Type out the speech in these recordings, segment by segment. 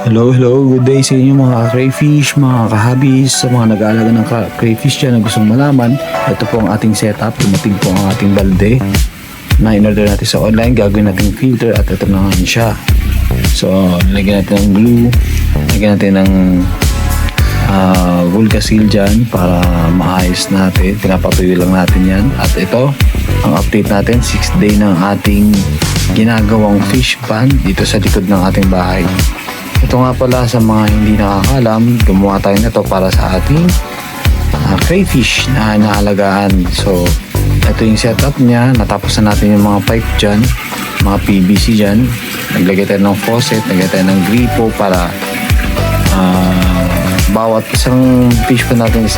Hello, hello. Good day sa inyo mga crayfish, mga kahabis, sa mga nag-aalaga ng crayfish dyan na gustong malaman. Ito po ang ating setup. Dumating po ang ating balde na in-order natin sa online. Gagawin natin filter at ito na siya. So, lagyan natin ng glue. Lagyan natin ng uh, Vulcasil dyan para maayos natin. Pinapatuyo lang natin yan. At ito, ang update natin, 6th day ng ating ginagawang fish pan dito sa likod ng ating bahay. Ito nga pala sa mga hindi nakakalam, gumawa tayo nito para sa ating uh, crayfish na inaalagaan. So, ito yung setup niya. Natapos na natin yung mga pipe dyan, mga PVC dyan. Naglagay tayo ng faucet, naglagay tayo ng gripo para ah, bawat isang fish pa natin is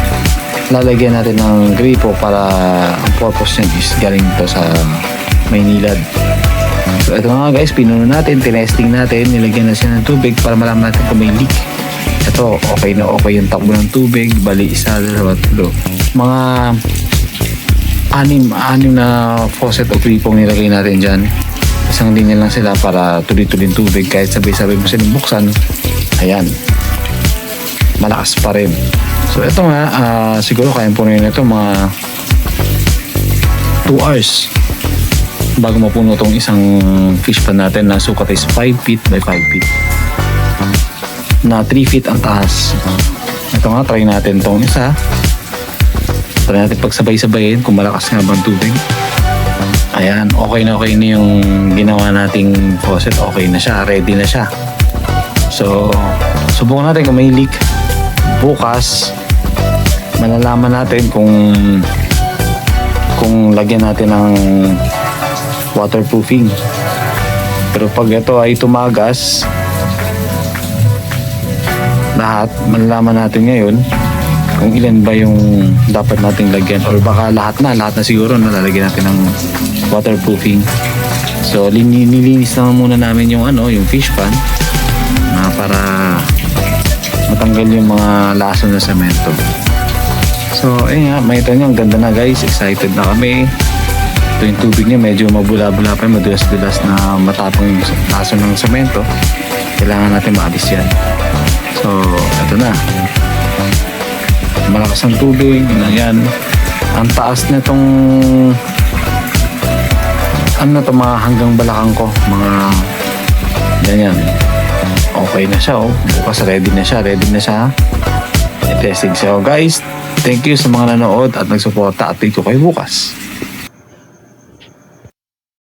lalagyan natin ng gripo para ang purpose niya is galing to sa Maynilad. So ito nga guys, pinuno natin, tinesting natin, nilagyan na siya ng tubig para malaman natin kung may leak. Ito, okay na okay yung takbo ng tubig, bali isa, dalawa, tatlo. Mga anim, anim na faucet o gripong nilagay natin dyan. Isang linya lang sila para tuloy-tuloy yung tubig kahit sabay-sabay mo silang buksan. Ayan, malakas pa rin. So ito nga, ah, siguro kaya po rin ito mga 2 hours bago mapuno tong isang fish pan natin na sukat is 5 feet by 5 feet. Na 3 feet ang taas. Ito nga try natin tong isa. Try natin pagsabay-sabayin kung malakas nga bang tubig. Ayan okay na okay na yung ginawa nating faucet. Okay na siya ready na siya. So subukan natin kung may leak. Bukas malalaman natin kung kung lagyan natin ng waterproofing. Pero pag ito ay tumagas, lahat, malalaman natin ngayon kung ilan ba yung dapat nating lagyan or baka lahat na, lahat na siguro nalalagyan natin ng waterproofing. So, lini- nilinis naman muna namin yung ano, yung fish pan na para matanggal yung mga laso ng semento. So, ayun nga, makita nyo, ang ganda na guys. Excited na kami. Ito yung tubig niya, medyo mabula-bula pa, madulas-dulas na matapang yung laso ng semento. Kailangan natin maalis yan. So, ito na. Malakas ang tubig, yan. Ang taas na itong ano to, mga hanggang balakang ko, mga ganyan. Okay na siya, oh. Bukas ready na siya, ready na siya. I-testing siya. Oh, guys, thank you sa mga nanood at nagsuporta. Update ko kayo bukas.